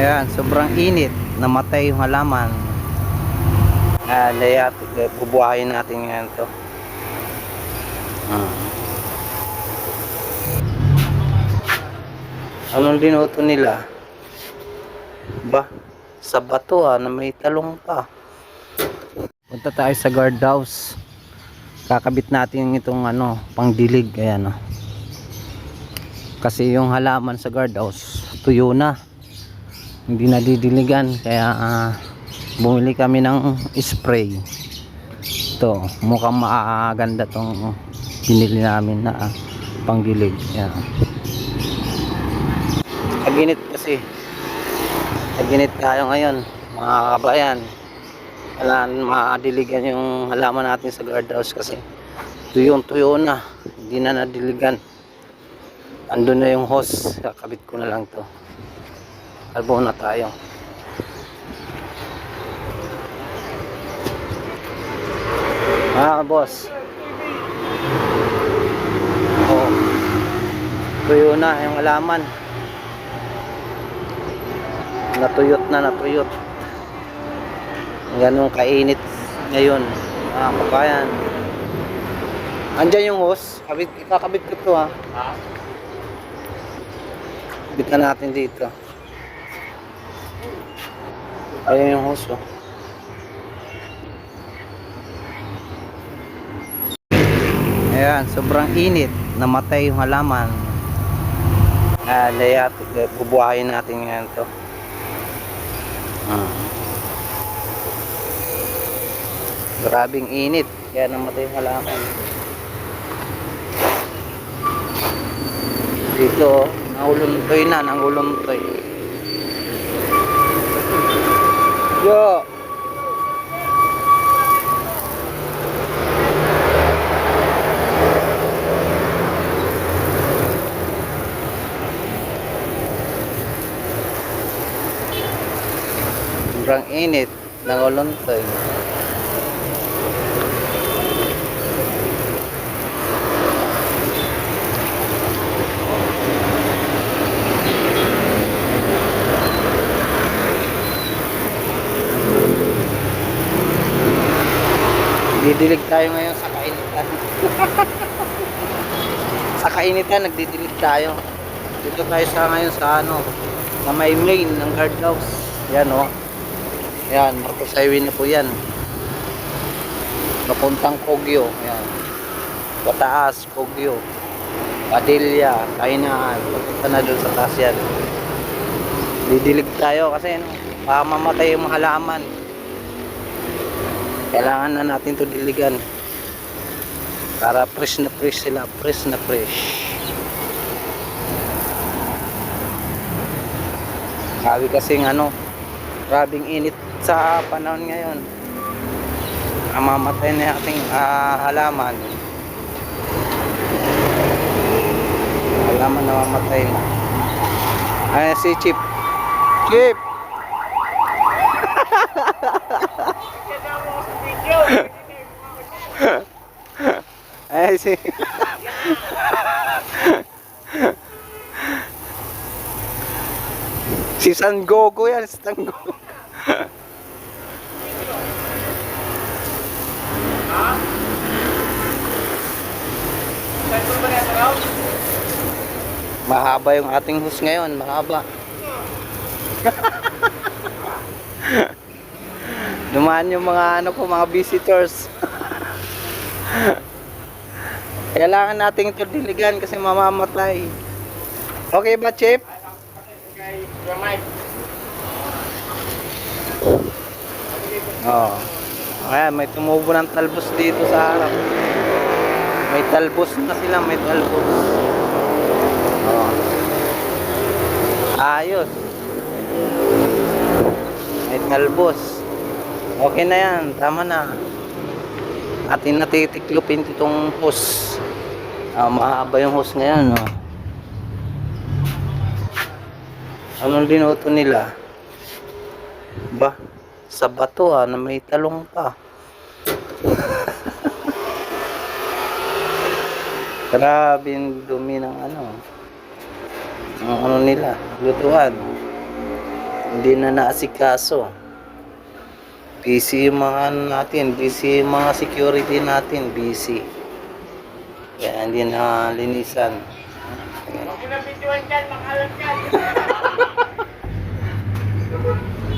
Ayan, sobrang init. Namatay yung halaman. Ah, layat, bubuhayin natin ngayon to. Ah. Anong dinuto nila? Ba, sa bato ah, na may talong pa. Punta tayo sa guard house. Kakabit natin itong ano, pangdilig. Ayan oh. Kasi yung halaman sa guard house, tuyo na. Hindi nadidiligan. Kaya ah, bumili kami ng spray. Ito, mukhang maaganda tong binili namin na ah, pangdilig. Ayan. Taginit kasi. Taginit tayo ngayon, mga kabayan. Wala madiligan yung halaman natin sa guardhouse kasi tuyong tuyo na. Hindi na nadiligan. Andun na yung hose. Kakabit ko na lang to. Kalbo na tayo. Ah, boss. Oh. Tuyo na yung halaman. Natuyot na natuyot. Ganun kainit ngayon mga kabayan. Andyan yung hose. Kabit, ikakabit ko to ha? Kabit na natin dito ayun yung hose oh ayan sobrang init namatay yung halaman ah, layat bubuhayin natin ngayon to Ah. Grabing init. Kaya namatay yung halaman. Dito, oh, nahuluntoy na, nahuluntoy. Yo! Sobrang init, nanguluntoy. Didilig tayo ngayon sa kainitan. sa kainitan, nagdidilig tayo. Dito tayo sa ngayon sa ano, sa may main ng guardhouse. Yan o. Oh. Yan, Marcos Highway na po yan. Papuntang Kogyo. Yan. Pataas, Kogyo. Padilla, Kainaan. Papunta na doon sa taas yan. Didilig tayo kasi ano, baka mamatay yung halaman. Kailangan na natin to diligan. Para fresh na fresh sila. Fresh na fresh. Sabi kasing ano, grabing init sa panahon ngayon. Ang mamatay na ating ah, halaman. Halaman na mamatay na. Ay, si Chip. Chip! Ay, si... si San Gogo yan, si San Gogo. Mahaba yung ating hus ngayon, mahaba. Dumaan yung mga ano ko, mga visitors. Kailangan nating ito diligan kasi mamamatay. Okay ba, Chip? Oo. Ayan, may tumubo ng talbos dito sa harap. May talbos na sila, may talbos. Oo. Ayos. May talbos. Okay na yan, tama na. Atin natitiklopin itong hose. Ah, mahaba yung hose ngayon, no? Anong dinuto nila? Ba, sa bato ah, na may talong pa. Grabe yung dumi ng ano. Ang ano nila, lutuan. Hindi na naasikaso busy yung mga ano natin busy yung mga security natin busy kaya hindi na linisan Huwag mo na videoan dyan, makalam.